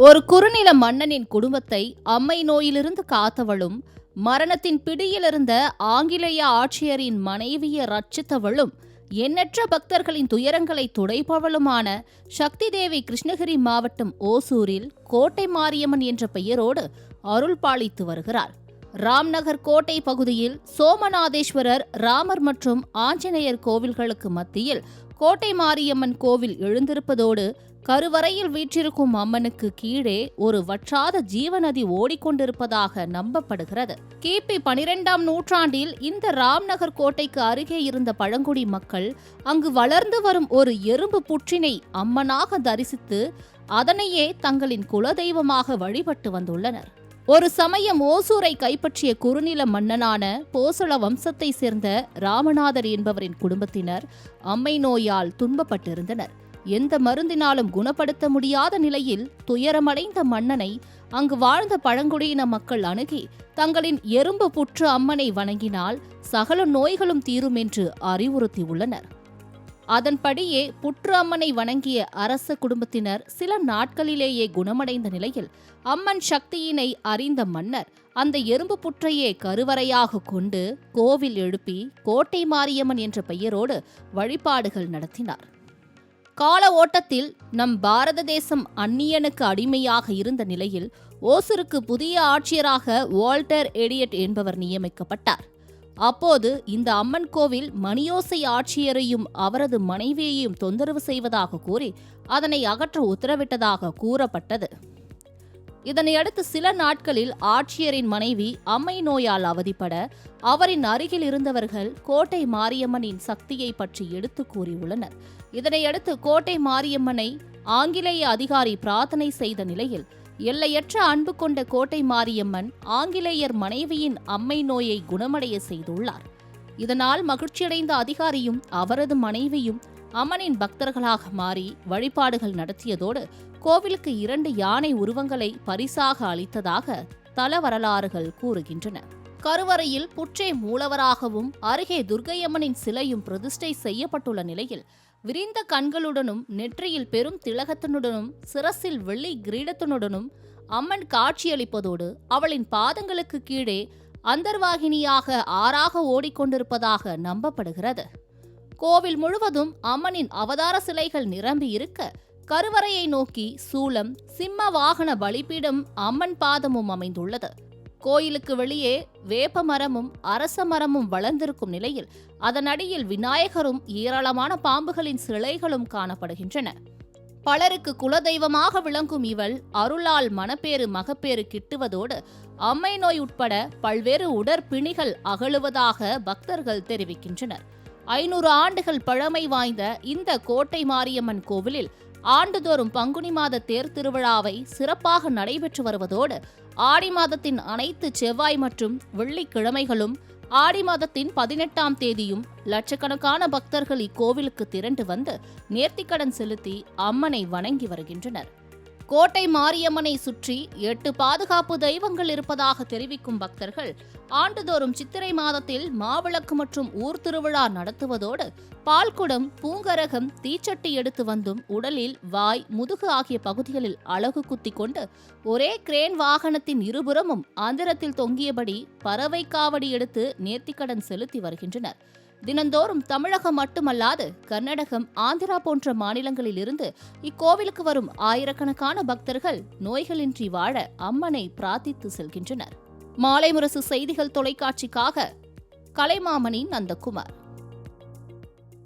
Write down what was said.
ஒரு குறுநில மன்னனின் குடும்பத்தை அம்மை நோயிலிருந்து காத்தவளும் மரணத்தின் பிடியிலிருந்த ஆங்கிலேய ஆட்சியரின் மனைவியை ரட்சித்தவளும் எண்ணற்ற பக்தர்களின் துயரங்களை துடைப்பவளுமான சக்தி தேவி கிருஷ்ணகிரி மாவட்டம் ஓசூரில் கோட்டை மாரியம்மன் என்ற பெயரோடு அருள் பாலித்து வருகிறார். ராம்நகர் கோட்டை பகுதியில் சோமநாதேஸ்வரர் ராமர் மற்றும் ஆஞ்சநேயர் கோவில்களுக்கு மத்தியில் கோட்டை மாரியம்மன் கோவில் எழுந்திருப்பதோடு கருவறையில் வீற்றிருக்கும் அம்மனுக்கு கீழே ஒரு வற்றாத ஜீவநதி ஓடிக்கொண்டிருப்பதாக நம்பப்படுகிறது. கிபி பனிரெண்டாம் நூற்றாண்டில் இந்த ராம்நகர் கோட்டைக்கு அருகே இருந்த பழங்குடி மக்கள் அங்கு வளர்ந்து வரும் ஒரு எறும்பு புற்றினை அம்மனாக தரிசித்து அதனையே தங்களின் குலதெய்வமாக வழிபட்டு வந்துள்ளனர். ஒரு சமயம் ஓசூரை கைப்பற்றிய குறுநில மன்னனான போசள வம்சத்தை சேர்ந்த ராமநாதர் என்பவரின் குடும்பத்தினர் அம்மை நோயால் துன்பப்பட்டிருந்தனர். எந்த மருந்தினாலும் குணப்படுத்த முடியாத நிலையில் துயரமடைந்த மன்னனை அங்கு வாழ்ந்த பழங்குடியின மக்கள் அணுகி தங்களின் எறும்பு புற்று அம்மனை வணங்கினால் சகல நோய்களும் தீரும் என்று அறிவுறுத்தியுள்ளனர். அதன்படியே புற்று அம்மனை வணங்கிய அரச குடும்பத்தினர் சில நாட்களிலேயே குணமடைந்த நிலையில் அம்மன் சக்தியினை அறிந்த மன்னர் அந்த எறும்பு புற்றையே கருவறையாக கொண்டு கோவில் எழுப்பி கோட்டை மாரியம்மன் என்ற பெயரோடு வழிபாடுகள் நடத்தினார். கால ஓட்டத்தில் நம் பாரத தேசம் அந்நியனுக்கு அடிமையாக இருந்த நிலையில் ஓசூருக்கு புதிய ஆட்சியராக வால்டர் எடியட் என்பவர் நியமிக்கப்பட்டார். அப்போது இந்த அம்மன் கோவில் மணியோசை ஆட்சியரையும் அவரது மனைவியையும் தொந்தரவு செய்வதாக கூறி அதனை அகற்ற உத்தரவிட்டதாக கூறப்பட்டது. இதனையடுத்து சில நாட்களில் ஆட்சியரின் மனைவி அம்மை நோயால் அவதிப்பட அவரின் அருகில் இருந்தவர்கள் கோட்டை மாரியம்மனின் சக்தியை பற்றி எடுத்து கூறியுள்ளனர். இதனையடுத்து கோட்டை மாரியம்மனை ஆங்கிலேய அதிகாரி பிரார்த்தனை செய்த நிலையில் எல்லையற்ற அன்பு கொண்ட கோட்டை மாரியம்மன் ஆங்கிலேயர் மனைவியின் அம்மை நோயை குணமடைய செய்துள்ளார். இதனால் மகிழ்ச்சியடைந்த அதிகாரியும் அவரது மனைவியும் அம்மனின் பக்தர்களாக மாறி வழிபாடுகள் நடத்தியதோடு கோவிலுக்கு இரண்டு யானை உருவங்களை பரிசாக அளித்ததாக தல வரலாறுகள் கூறுகின்றன. கருவறையில் புற்றே மூலவராகவும் அருகே துர்க்கையம்மனின் சிலையும் பிரதிஷ்டை செய்யப்பட்டுள்ள நிலையில் விரிந்த கண்களுடனும் நெற்றியில் பெரும் திலகத்தினுடனும் சிரசில் வெள்ளி கிரீடத்தினுடனும் அம்மன் காட்சியளிப்பதோடு அவளின் பாதங்களுக்கு கீழே அந்தர்வாகினியாக ஆறாக ஓடிக்கொண்டிருப்பதாக நம்பப்படுகிறது. கோவில் முழுவதும் அம்மனின் அவதார சிலைகள் நிரம்பி இருக்க கருவறையை நோக்கி சூலம் சிம்ம வாகன பலிபீடம் அம்மன் பாதமும் அமைந்துள்ளது. கோயிலுக்கு வெளியே வேப்ப மரமும் அரச மரமும் வளர்ந்திருக்கும் நிலையில் அதன் அடியில் விநாயகரும் ஏராளமான பாம்புகளின் சிலைகளும் காணப்படுகின்றன. பலருக்கு குலதெய்வமாக விளங்கும் இவள் அருளால் மனப்பேறு மகப்பேறு கிட்டுவதோடு அம்மை நோய் உட்பட பல்வேறு உடற்பிணிகள் அகழுவதாக பக்தர்கள் தெரிவிக்கின்றனர். ஐநூறு ஆண்டுகள் பழமை வாய்ந்த இந்த கோட்டை மாரியம்மன் கோவிலில் ஆண்டுதோறும் பங்குனி மாத தேர் திருவிழாவை சிறப்பாக நடைபெற்று வருவதோடு ஆடி மாதத்தின் அனைத்து செவ்வாய் மற்றும் வெள்ளிக்கிழமைகளும் ஆடி மாதத்தின் பதினெட்டாம் தேதியும் லட்சக்கணக்கான பக்தர்கள் இக்கோவிலுக்கு திரண்டு வந்து நேர்த்திக்கடன் செலுத்தி அம்மனை வணங்கி வருகின்றனர். கோட்டை மாரியம்மனை சுற்றி எட்டு பாதுகாப்பு தெய்வங்கள் இருப்பதாக தெரிவிக்கும் பக்தர்கள் ஆண்டுதோறும் சித்திரை மாதத்தில் மாவிளக்கு மற்றும் ஊர் திருவிழா நடத்துவதோடு பால்குடம் பூங்கரகம் தீச்சட்டி எடுத்து வந்தும் உடலில் வாய் முதுகு ஆகிய பகுதிகளில் அழகு குத்தி கொண்டு ஒரே கிரேன் வாகனத்தின் இருபுறமும் ஆந்திரத்தில் தொங்கியபடி பறவை காவடி எடுத்து நேர்த்திக்கடன் செலுத்தி வருகின்றனர். தினந்தோறும் தமிழகம் மட்டுமல்லாது கர்நாடகம் ஆந்திரா போன்ற மாநிலங்களில் இருந்து இக்கோவிலுக்கு வரும் ஆயிரக்கணக்கான பக்தர்கள் நோய்களின்றி வாழ அம்மனை பிரார்த்தித்து செல்கின்றனர். மாலை முரசு செய்திகள் தொலைக்காட்சிக்காக கலைமாமணி நந்தகுமார்.